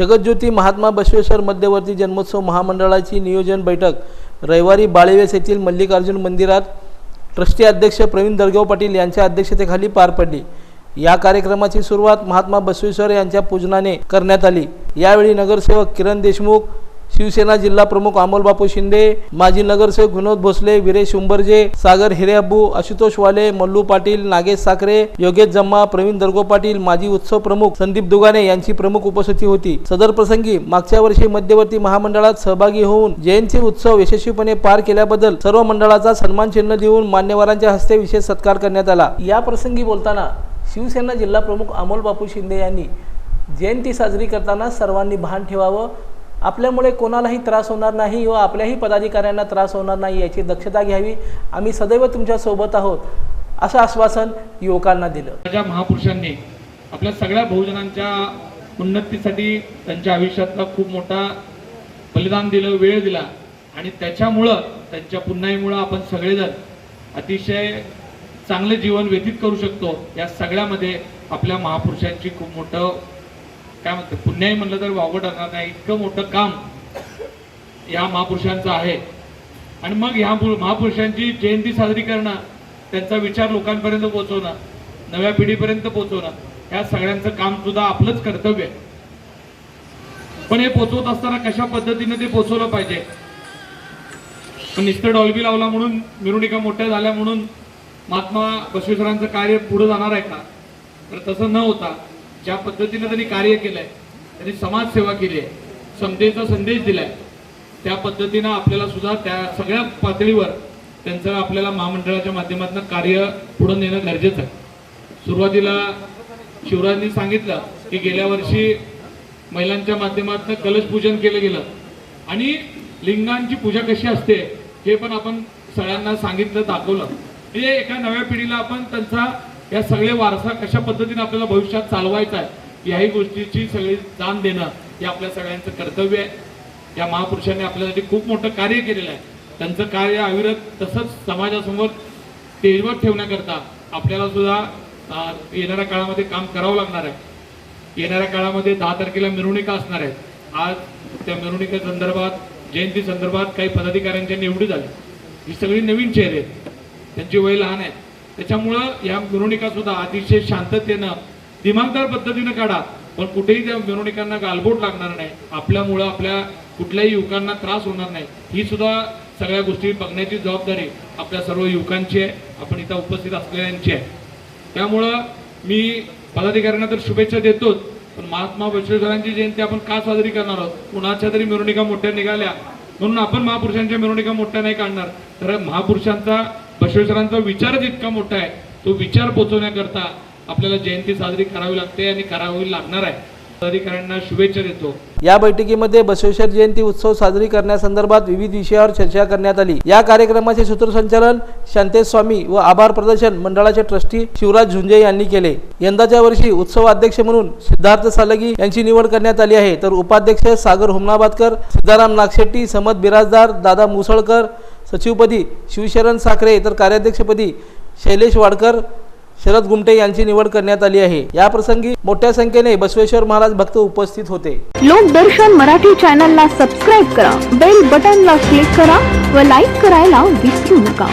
जगज्योती महात्मा बसवेश्वर मध्यवर्ती जन्मोत्सव महामंडळाची नियोजन बैठक. रविवारी बाळेवेस येथील मल्लिकार्जुन मंदिरात ट्रस्टी अध्यक्ष प्रवीण दर्गाव पाटील यांच्या अध्यक्षतेखाली पार पडली. या कार्यक्रमाची सुरुवात महात्मा बसवेश्वर यांच्या पूजनाने करण्यात आली. यावेळी नगरसेवक किरण देशमुख शिवसेना जिल्हा प्रमुख अमोलबापू शिंदे माजी नगरसेवक विनोद भोसले विरेश उंबरजे सागर हिरेअब्बू आशुतोष वाले मल्लू पाटील नागेश साखरे योगेश जम्मा प्रवीण दर्गो पाटील माजी उत्सव प्रमुख संदीप दुगाने यांची प्रमुख उपस्थिती होती. सदर प्रसंगी मागच्या वर्षी मध्यवर्ती महामंडळात सहभागी होऊन जयंती उत्सव यशस्वीपणे पार केल्याबद्दल सर्व मंडळाचा सन्मान चिन्ह देऊन मान्यवरांच्या हस्ते विशेष सत्कार करण्यात आला. या प्रसंगी बोलताना शिवसेना जिल्हा प्रमुख अमोल बापू शिंदे यांनी जयंती साजरी करताना सर्वांनी भान ठेवावं आपल्यामुळे कोणालाही त्रास होणार नाही व आपल्याही पदाधिकाऱ्यांना त्रास होणार नाही याची दक्षता घ्यावी. आम्ही सदैव तुमच्यासोबत आहोत असं आश्वासन युवकांना दिलं. ज्या महापुरुषांनी आपल्या सगळ्या बहुजनांच्या उन्नतीसाठी त्यांच्या आयुष्यातला खूप मोठा बलिदान दिलं वेळ दिला. आणि त्याच्यामुळं त्यांच्या पुन्हाईमुळं आपण सगळेजण अतिशय चांगले जीवन व्यतीत करू शकतो. या सगळ्यामध्ये आपल्या महापुरुषांची खूप मोठं काय म्हणतं पुण्याही म्हणलं तर वावगं ठरणार नाही इतकं मोठं काम या महापुरुषांचं आहे. आणि मग ह्या महापुरुषांची जयंती साजरी करणं त्यांचा विचार लोकांपर्यंत पोहोचवणं नव्या पिढीपर्यंत पोहोचवणं या सगळ्यांचं काम सुद्धा आपलंच कर्तव्य आहे. पण हे पोचवत असताना कशा पद्धतीने ते पोचवलं पाहिजे? पण नुसतं डॉल्बी लावला म्हणून मिरवणुका मोठ्या झाल्या म्हणून महात्मा बसवेश्वरांचं कार्य पुढे जाणार आहे का? तर तसं न होता ज्या पद्धतीनं त्यांनी कार्य केलंय त्यांनी समाजसेवा केली आहे समतेचा संदेश दिलाय त्या पद्धतीनं आपल्याला सुद्धा त्या सगळ्या पातळीवर त्यांचं आपल्याला महामंडळाच्या माध्यमातून कार्य पुढे नेणं गरजेचं आहे. सुरुवातीला शिवराजांनी सांगितलं की गेल्या वर्षी महिलांच्या माध्यमातून कलश पूजन केलं गेलं. आणि लिंगांची पूजा कशी असते हे पण आपण सगळ्यांना सांगितलं दाखवलं. म्हणजे एका नव्या पिढीला आपण त्यांचा या सगळे वारसा कशा पद्धतीने आपल्याला भविष्यात चालवायचा आहे याही गोष्टीची सगळी जाण देणं हे आपल्या सगळ्यांचं कर्तव्य आहे. या महापुरुषांनी आपल्यासाठी खूप मोठं कार्य केलेलं आहे. त्यांचं कार्य अविरत तसंच समाजासमोर तेजवत ठेवण्याकरता आपल्याला सुद्धा येणाऱ्या काळामध्ये काम करावं लागणार आहे. येणाऱ्या काळामध्ये दहा तारखेला मिरवणुका असणार आहेत. आज त्या मिरवणुके संदर्भात जयंती संदर्भात काही पदाधिकाऱ्यांच्या निवडी झाल्या. ही सगळी नवीन चेहरे आहेत. त्यांची वय लहान आहे. त्याच्यामुळं या मिरवणुका सुद्धा अतिशय शांततेनं दिमागदार पद्धतीनं काढा. पण कुठेही त्या मिरवणुकांना गालबोट लागणार नाही. आपल्यामुळं आपल्या कुठल्याही युवकांना त्रास होणार नाही. ही सुद्धा सगळ्या गोष्टी बघण्याची जबाबदारी आपल्या सर्व युवकांची आहे. आपण इथं उपस्थित असलेल्यांची आहे. त्यामुळं मी पदाधिकाऱ्यांना तर शुभेच्छा देतोच. पण महात्मा बसवेश्वरांची जयंती आपण का साजरी करणार आहोत? कुणाच्या तरी मिरवणुका मोठ्या निघाल्या. म्हणून आपण महापुरुषांच्या मिरवणुका मोठ्या नाही काढणार. तर महापुरुषांचा बसवेश्वरांचा विचारच इतका मोठा आहे तो विचार पोचवण्याकरता आपल्याला जयंती साजरी करावी लागते आणि करावी लागणार आहे. अधिकाऱ्यांना शुभेच्छा देतो. या बैठकीमध्ये बसवेश्वर जयंती उत्सव साजरी करण्यासंदर्भात विविध विषयावर चर्चा करण्यात आली. या कार्यक्रमाचे सूत्रसंचालन शांतेश स्वामी व आभार प्रदर्शन मंडळाचे ट्रस्टी शिवराज झुंजे यांनी केले. यंदाच्या वर्षी उत्सव अध्यक्ष म्हणून सिद्धार्थ सालगी यांची निवड करण्यात आली आहे. तर उपाध्यक्ष सागर हुमनाबादकर सिद्धाराम नागशेट्टी समत बिराजदार दादा मुसळकर सचिवपदी शिवशरण साखरे तर कार्याध्यक्षपदी शैलेश वाडकर शरद गुमटे यांची निवड करण्यात आली आहे. या प्रसंगी मोठ्या संख्येने बसवेश्वर महाराज भक्त उपस्थित होते. लोकदर्शन मराठी चॅनलला सबस्क्राईब करा बेल बटनला क्लिक करा व लाईक करायला विसरू नका.